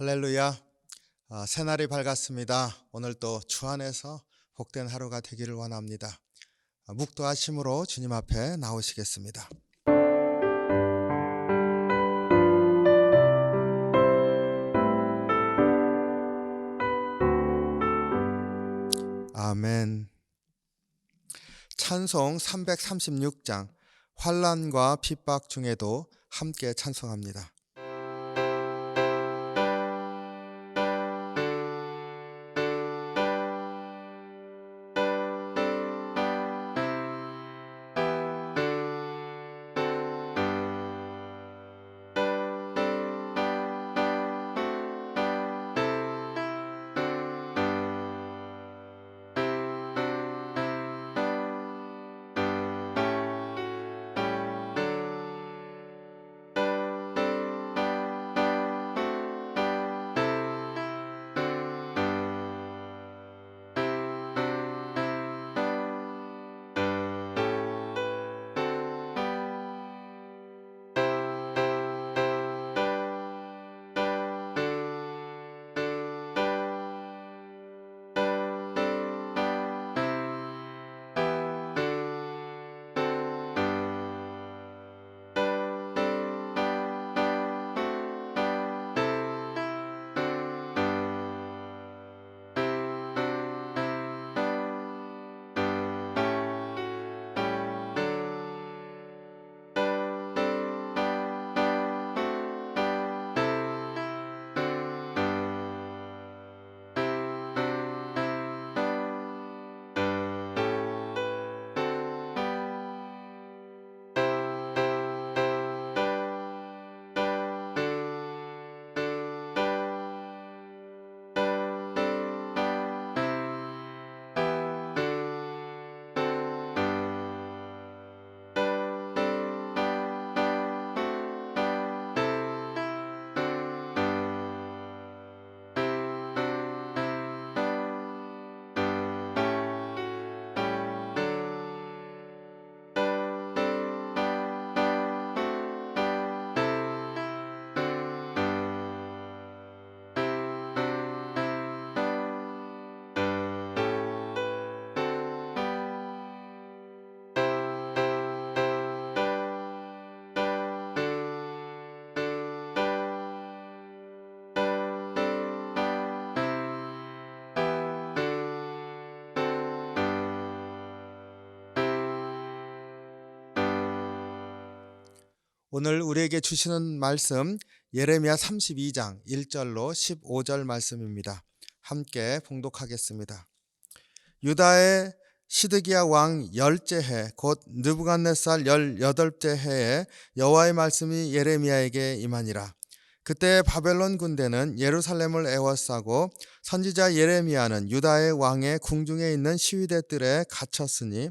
할렐루야. 아, 새날이 밝았습니다. 오늘 또주 안에서 복된 하루가 되기를 원합니다. 아, 묵도하심으로 주님 앞에 나오시겠습니다. 아멘. 찬송 336장 환란과 핍박 중에도 함께 찬송합니다. 오늘 우리에게 주시는 말씀 예레미야 32장 1절로 15절 말씀입니다. 함께 봉독하겠습니다. 유다의 시드기야 왕 열째 해, 곧 느부갓네살 열여덟째 해에 여호와의 말씀이 예레미야에게 임하니라. 그때 바벨론 군대는 예루살렘을 에워싸고 선지자 예레미야는 유다의 왕의 궁중에 있는 시위대들에 갇혔으니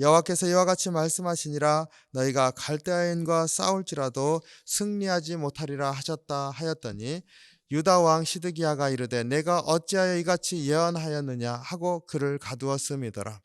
여호와께서 이와 같이 말씀하시니라 너희가 갈대아인과 싸울지라도 승리하지 못하리라 하셨다 하였더니 유다 왕 시드기야가 이르되 내가 어찌하여 이같이 예언하였느냐 하고 그를 가두었음이더라.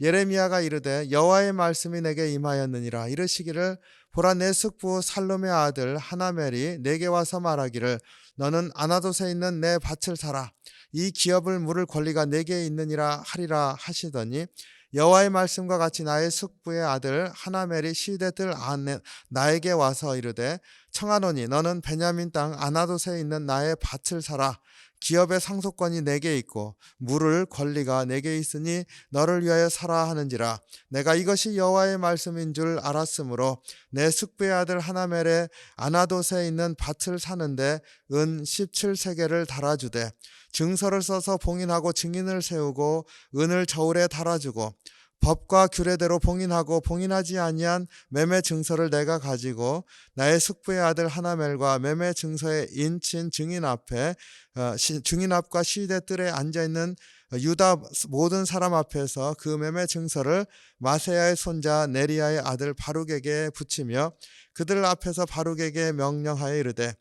예레미야가 이르되 여호와의 말씀이 내게 임하였느니라. 이르시기를 보라 내 숙부 살롬의 아들 하나멜이 내게 와서 말하기를 너는 아나도에 있는 내 밭을 사라. 이 기업을 물을 권리가 내게 있느니라 하리라 하시더니 여호와의 말씀과 같이 나의 숙부의 아들 하나멜이 시대들 안에 나에게 와서 이르되 청하노니 너는 베냐민 땅 아나도에 있는 나의 밭을 사라 기업의 상속권이 내게 있고 물을 권리가 내게 있으니 너를 위하여 사라 하는지라. 내가 이것이 여호와의 말씀인 줄 알았으므로 내 숙부의 아들 하나멜의 아나도에 있는 밭을 사는데 은 17세계를 달아주되 증서를 써서 봉인하고 증인을 세우고 은을 저울에 달아주고 법과 규례대로 봉인하고 봉인하지 아니한 매매 증서를 내가 가지고 나의 숙부의 아들 하나멜과 매매 증서의 인친 증인 앞에 어, 시- 증인 앞과 시대 뜰에 앉아 있는 유다 모든 사람 앞에서 그 매매 증서를 마세야의 손자 네리야의 아들 바룩에게 붙이며 그들 앞에서 바룩에게 명령하여 이르되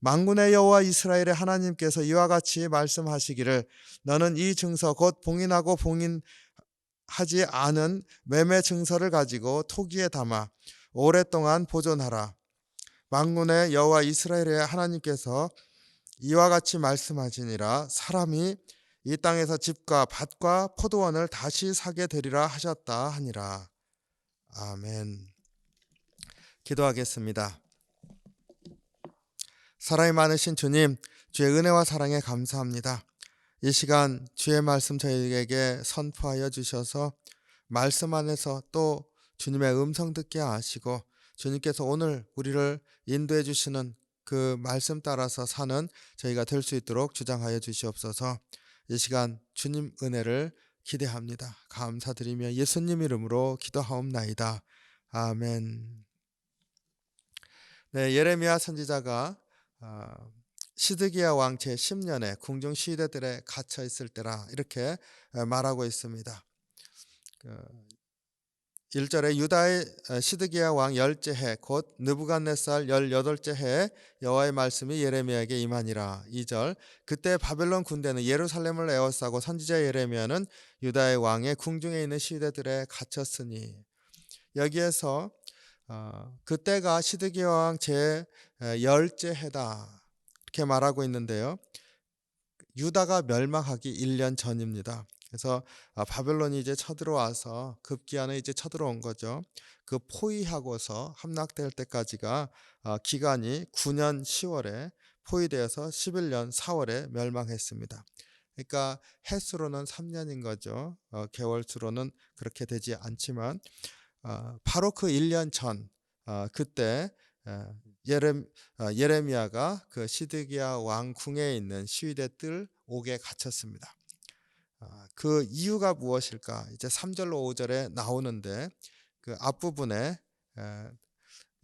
만군의 여호와 이스라엘의 하나님께서 이와 같이 말씀하시기를 너는 이 증서 곧 봉인하고 봉인 하지 않은 매매 증서를 가지고 토기에 담아 오랫동안 보존하라. 만군의 여호와 이스라엘의 하나님께서 이와 같이 말씀하시니라 사람이 이 땅에서 집과 밭과 포도원을 다시 사게 되리라 하셨다 하니라. 아멘. 기도하겠습니다. 사랑이 많으신 주님, 주의 은혜와 사랑에 감사합니다. 이 시간 주의 말씀 저희에게 선포하여 주셔서 말씀 안에서 또 주님의 음성 듣게 하시고 주님께서 오늘 우리를 인도해 주시는 그 말씀 따라서 사는 저희가 될 수 있도록 주장하여 주시옵소서. 이 시간 주님 은혜를 기대합니다. 감사드리며 예수님 이름으로 기도하옵나이다. 아멘. 네, 예레미야 선지자가 아, 시드기야 왕 제 10년에 궁중 시대들에 갇혀 있을 때라 이렇게 말하고 있습니다. 그 1절에 유다의 시드기야 왕 열째 해곧 느부갓네살 열여덟째 해 여호와의 말씀이 예레미야에게 임하니라. 2절 그때 바벨론 군대는 예루살렘을 에워싸고 선지자 예레미야는 유다의 왕의 궁중에 있는 시대들에 갇혔으니 여기에서 어, 그때가 시드기야 왕 제 열째 해다 이렇게 말하고 있는데요. 유다가 멸망하기 1년 전입니다. 그래서 아, 바벨론이 이제 쳐들어와서 급기야는 이제 쳐들어온 거죠. 그 포위하고서 함락될 때까지가 아, 기간이 9년 10월에 포위되어서 11년 4월에 멸망했습니다. 그러니까 해수로는 3년인 거죠. 어, 개월수로는 그렇게 되지 않지만 어, 바로 그 1년 전 어, 그때 예레, 예레미야가 그 시드기야 왕궁에 있는 시위대 뜰 옥에 갇혔습니다. 아, 그 이유가 무엇일까? 이제 3절로 5절에 나오는데 그 앞부분에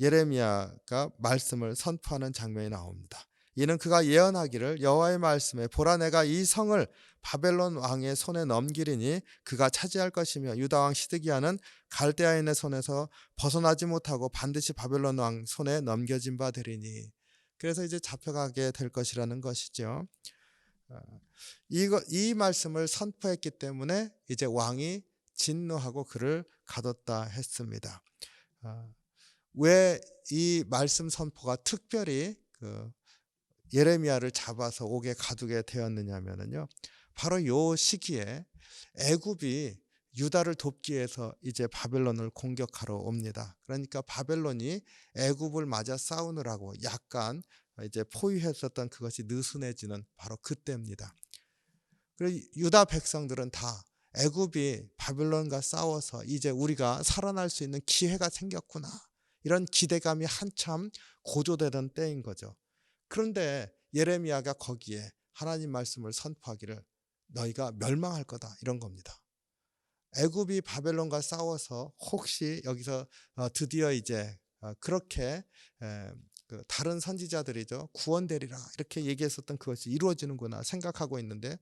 예레미야가 말씀을 선포하는 장면이 나옵니다. 이는 그가 예언하기를 여호와의 말씀에 보라 내가 이 성을 바벨론 왕의 손에 넘기리니 그가 차지할 것이며 유다 왕 시드기야는 갈대아인의 손에서 벗어나지 못하고 반드시 바벨론 왕 손에 넘겨진 바 되리니 그래서 이제 잡혀가게 될 것이라는 것이죠. 아, 이거 이 말씀을 선포했기 때문에 이제 왕이 진노하고 그를 가뒀다 했습니다. 아, 왜이 말씀 선포가 특별히 그 예레미야를 잡아서 옥에 가두게 되었느냐면요. 바로 요 시기에 애굽이 유다를 돕기 위해서 이제 바벨론을 공격하러 옵니다. 그러니까 바벨론이 애굽을 맞아 싸우느라고 약간 이제 포위했었던 그것이 느슨해지는 바로 그때입니다. 그리고 유다 백성들은 다 애굽이 바벨론과 싸워서 이제 우리가 살아날 수 있는 기회가 생겼구나. 이런 기대감이 한참 고조되던 때인 거죠. 그런데 예레미야가 거기에 하나님 말씀을 선포하기를 너희가 멸망할 거다 이런 겁니다. 애굽이 바벨론과 싸워서 혹시 여기서 어, 드디어 이제 어, 그렇게 그 다른 선지자들이죠. 구원되리라 이렇게 얘기했었던 그것이 이루어지는구나 생각하고 있는데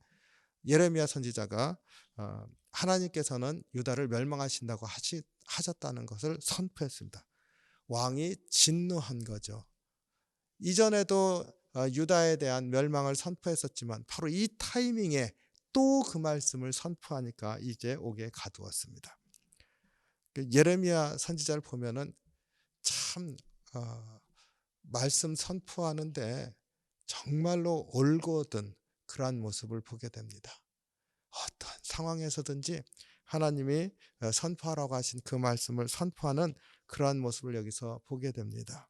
예레미야 선지자가 어, 하나님께서는 유다를 멸망하신다고 하셨다는 것을 선포했습니다. 왕이 진노한 거죠. 이전에도 어, 유다에 대한 멸망을 선포했었지만 바로 이 타이밍에 또 그 말씀을 선포하니까 이제 옥에 가두었습니다. 그 예레미야 선지자를 보면은 참 어, 말씀 선포하는데 정말로 올곧은 그러한 모습을 보게 됩니다. 어떤 상황에서든지 하나님이 어, 선포하라고 하신 그 말씀을 선포하는 그러한 모습을 여기서 보게 됩니다.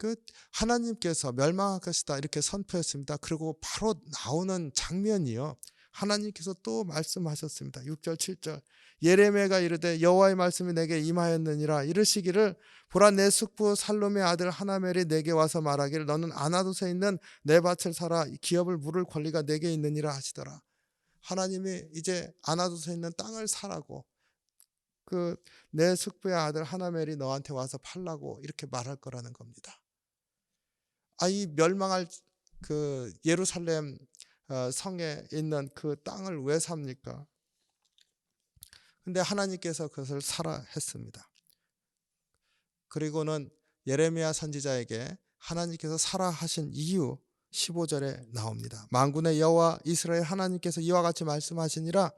그 하나님께서 멸망할 것이다 이렇게 선포했습니다. 그리고 바로 나오는 장면이요. 하나님께서 또 말씀하셨습니다. 6절 7절 예레미야가 이르되 여호와의 말씀이 내게 임하였느니라 이르시기를 보라 내 숙부 살롬의 아들 하나멜이 내게 와서 말하기를 너는 아나도에 있는 내 밭을 사라 기업을 물을 권리가 내게 있느니라 하시더라. 하나님이 이제 아나도에 있는 땅을 사라고 그 내 숙부의 아들 하나멜이 너한테 와서 팔라고 이렇게 말할 거라는 겁니다. 아 이 멸망할 그 예루살렘 어, 성에 있는 그 땅을 왜 삽니까? 근데 하나님께서 그것을 사라 했습니다. 그리고는 예레미야 선지자에게 하나님께서 사라 하신 이유 15절에 나옵니다. 만군의 여호와 이스라엘 하나님께서 이와 같이 말씀하시니라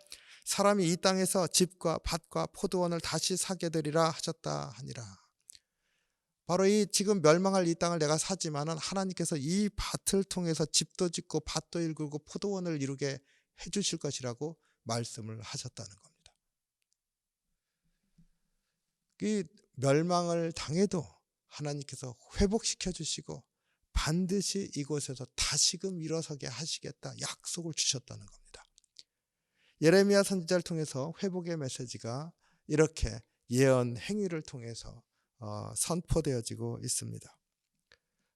사람이 이 땅에서 집과 밭과 포도원을 다시 사게 되리라 하셨다 하니라. 바로 이 지금 멸망할 이 땅을 내가 사지만은 하나님께서 이 밭을 통해서 집도 짓고 밭도 일구고 포도원을 이루게 해 주실 것이라고 말씀을 하셨다는 겁니다. 이 멸망을 당해도 하나님께서 회복시켜 주시고 반드시 이곳에서 다시금 일어서게 하시겠다 약속을 주셨다는 겁니다. 예레미야 선지자를 통해서 회복의 메시지가 이렇게 예언 행위를 통해서 어, 선포되어지고 있습니다.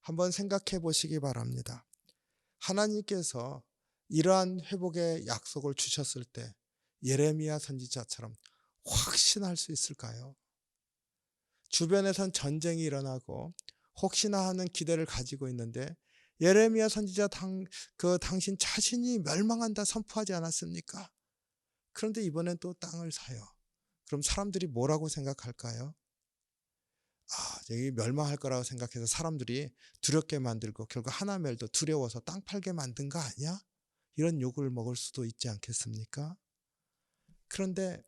한번 생각해 보시기 바랍니다. 하나님께서 이러한 회복의 약속을 주셨을 때 예레미야 선지자처럼 확신할 수 있을까요? 주변에선 전쟁이 일어나고 혹시나 하는 기대를 가지고 있는데 예레미야 선지자 당, 그 당신 자신이 멸망한다 선포하지 않았습니까? 그런데 이번엔 또 땅을 사요. 그럼 사람들이 뭐라고 생각할까요? 아, 여기 멸망할 거라고 생각해서 사람들이 두렵게 만들고 결국 하나멜도 두려워서 땅 팔게 만든 거 아니야? 이런 욕을 먹을 수도 있지 않겠습니까? 그런데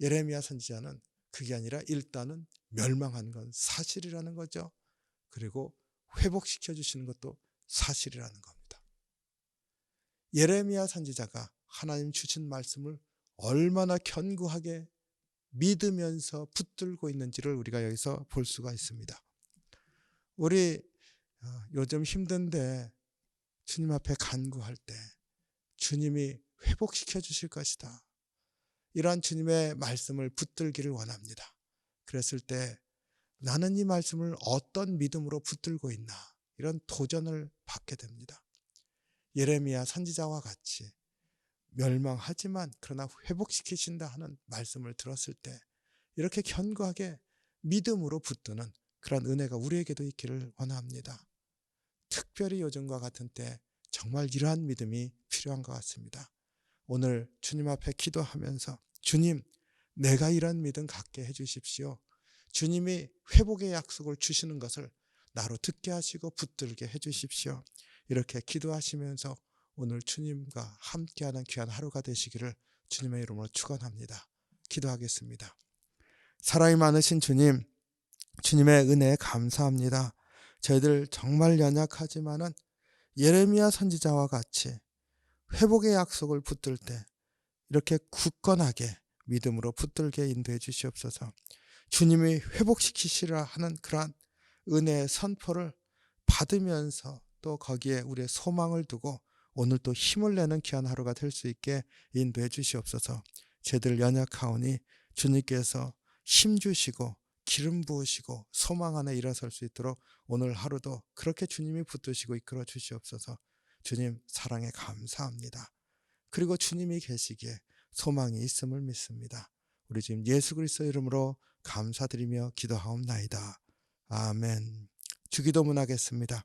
예레미야 선지자는 그게 아니라 일단은 멸망한 건 사실이라는 거죠. 그리고 회복시켜 주시는 것도 사실이라는 겁니다. 예레미야 선지자가 하나님 주신 말씀을 얼마나 견고하게 믿으면서 붙들고 있는지를 우리가 여기서 볼 수가 있습니다. 우리 어, 요즘 힘든데 주님 앞에 간구할 때 주님이 회복시켜 주실 것이다. 이러한 주님의 말씀을 붙들기를 원합니다. 그랬을 때 나는 이 말씀을 어떤 믿음으로 붙들고 있나 이런 도전을 받게 됩니다. 예레미야 선지자와 같이 멸망하지만 그러나 회복시키신다 하는 말씀을 들었을 때 이렇게 견고하게 믿음으로 붙드는 그런 은혜가 우리에게도 있기를 원합니다. 특별히 요즘과 같은 때 정말 이러한 믿음이 필요한 것 같습니다. 오늘 주님 앞에 기도하면서 주님, 내가 이런 믿음 갖게 해 주십시오. 주님이 회복의 약속을 주시는 것을 나로 듣게 하시고 붙들게 해 주십시오. 이렇게 기도하시면서 오늘 주님과 함께하는 귀한 하루가 되시기를 주님의 이름으로 축원합니다. 기도하겠습니다. 사랑이 많으신 주님, 주님의 은혜에 감사합니다. 저희들 정말 연약하지만은 예레미야 선지자와 같이 회복의 약속을 붙들 때 이렇게 굳건하게 믿음으로 붙들게 인도해 주시옵소서. 주님이 회복시키시라 하는 그러한 은혜의 선포를 받으면서 또 거기에 우리의 소망을 두고 오늘 또 힘을 내는 귀한 하루가 될 수 있게 인도해 주시옵소서. 저희들 연약하오니 주님께서 힘 주시고 기름 부으시고 소망 안에 일어설 수 있도록 오늘 하루도 그렇게 주님이 붙드시고 이끌어 주시옵소서. 주님 사랑에 감사합니다. 그리고 주님이 계시기에 소망이 있음을 믿습니다. 우리 지금 예수 그리스도 이름으로 감사드리며 기도하옵나이다. 아멘. 주기도문 하겠습니다.